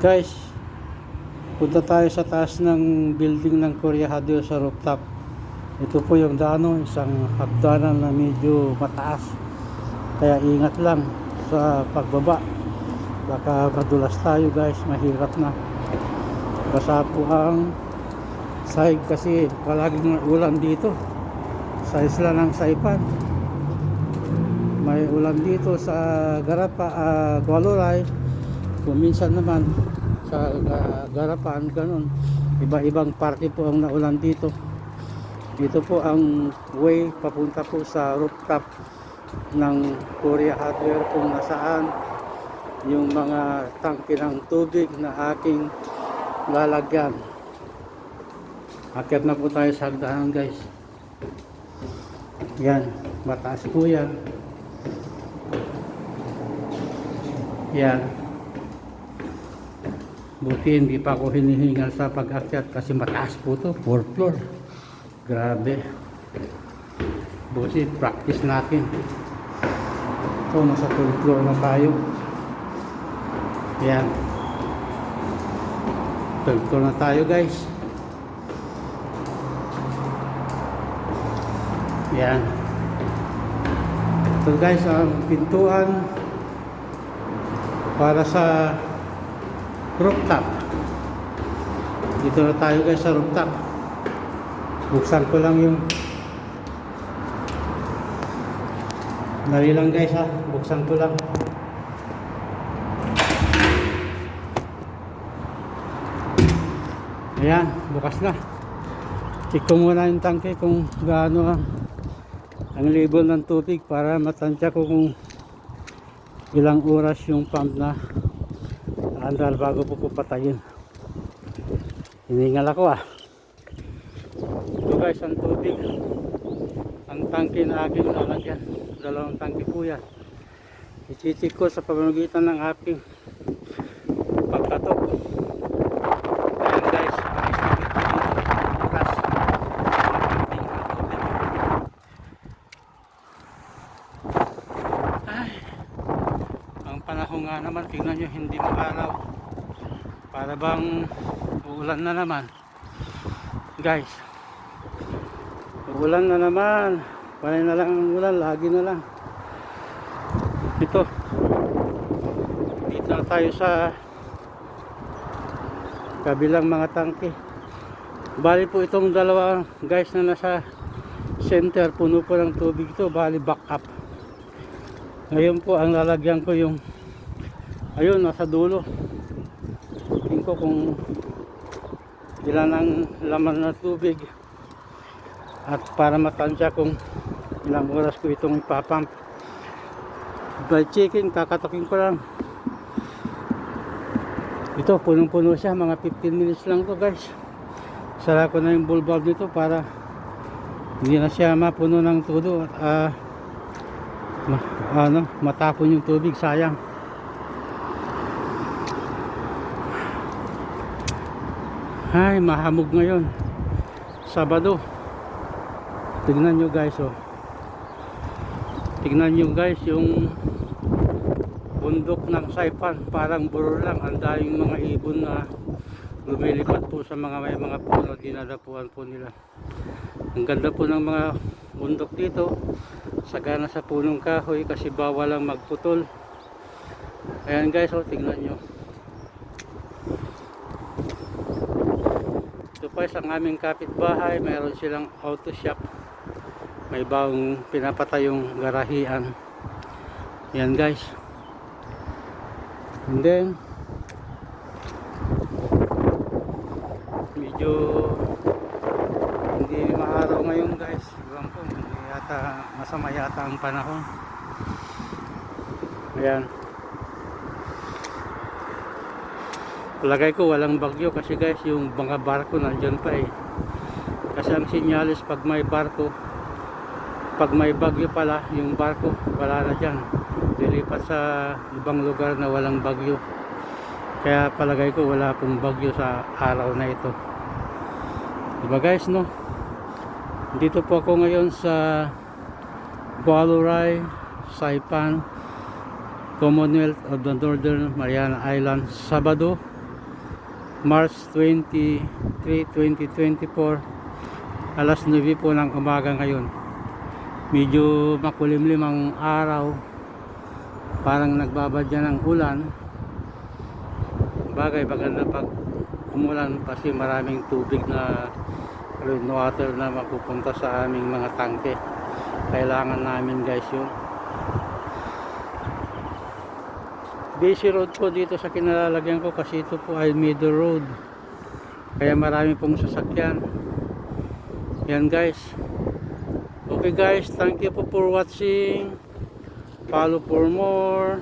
Guys, punta tayo sa taas ng building ng Korea Hardware sa rooftop. Ito po yung dano, isang hagdanan na medyo mataas. Kaya ingat lang sa pagbaba. Baka madulas tayo guys, mahirap na. Basa po ang sahig kasi palaging ulan dito. Sa isla ng Saipan. May ulan dito sa Garapa, uh, Gualuray. Kung minsan naman sa Ga- Garapan, ganun. Iba-ibang parte po ang naulan dito. Dito po ang way papunta po sa rooftop ng Korea Hardware kung nasaan yung mga tangke ng tubig na aking lalagyan. Akyat na po tayo sa hagdanan guys. Yan, mataas po yan. Yan. Buti hindi pa ako hinihingal sa pag-akyat kasi mataas po to, 4 floor. Grabe. Buti practice natin. Ito, nasa 12 floor na tayo. Yan. 12 floor na tayo guys. Yan. Ito guys, ang pintuan para sa rooftop. Dito na tayo guys sa rooftop. Buksan ko lang yung Dali lang guys ha, buksan ko lang. Ayan, bukas na. Check ko muna yung tangke kung gaano ang, ang level ng tubig para matansya ko kung ilang oras yung pump na andal bago po ko patayin. Hiningal ako ah. Ito guys ang tubig. Ang tangke na aking lalagyan. Dalawang tangke po yan. Ichichik ko sa pamamagitan ng aking pagkatok. Ayan guys. ang estimate ko dito. Bukas. Ang pumping ng tubig. Ay. Ang panahon nga naman, tingnan nyo, hindi makaraw. Para bang uulan na naman. Guys, uulan na naman. Panay na lang ang ulan, lagi na lang. Ito. Dito na tayo sa kabilang mga tangke. Bali po itong dalawa guys na nasa center, puno po ng tubig ito. Bali back up. Ngayon po ang lalagyan ko yung ayun nasa dulo. Tingin ko kung ilan ang laman ng tubig at para matansya kung ilang oras ko itong ipapump. By checking, kakatokin ko lang. Ito, punong-puno siya. Mga 15 minutes lang to guys. Sara ko na yung bulb valve nito para hindi na siya mapuno ng tudo at ah, ma- ano, matapon yung tubig sayang ay mahamog ngayon. Sabado. Tignan nyo guys oh. Tignan nyo guys yung bundok ng Saipan. Parang buro lang. Ang daming mga ibon na lumilipat po sa mga may mga puno dinadapuan po nila. Ang ganda po ng mga bundok dito. Sagana sa punong kahoy kasi bawal lang magputol. Ayan guys oh. Tingnan nyo pa isang aming kapitbahay mayroon silang auto shop. May bagong pinapatay yung garahian. Yan guys. And then medyo hindi maaraw ngayon guys. Iwan ko hindi yata masama yata ang panahon. Ayan palagay ko walang bagyo kasi guys yung mga barko nandyan pa eh. Kasi ang sinyalis pag may barko pag may bagyo pala yung barko wala na dyan. Lilipat sa ibang lugar na walang bagyo. Kaya palagay ko wala pong bagyo sa araw na ito. Diba guys no? Dito po ako ngayon sa Gualuray Saipan Commonwealth of the Northern Mariana Islands Sabado March 23, 2024 alas 9 po ng umaga ngayon. Medyo makulimlim ang araw. Parang nagbabadya ng ulan. Bagay maganda pag umulan kasi maraming tubig na rainwater na mapupunta sa aming mga tangke. Kailangan namin guys yun busy road po dito sa kinalalagyan ko kasi ito po ay middle road. Kaya marami pong sasakyan. Yan guys. Okay guys. Thank you po for watching. Follow for more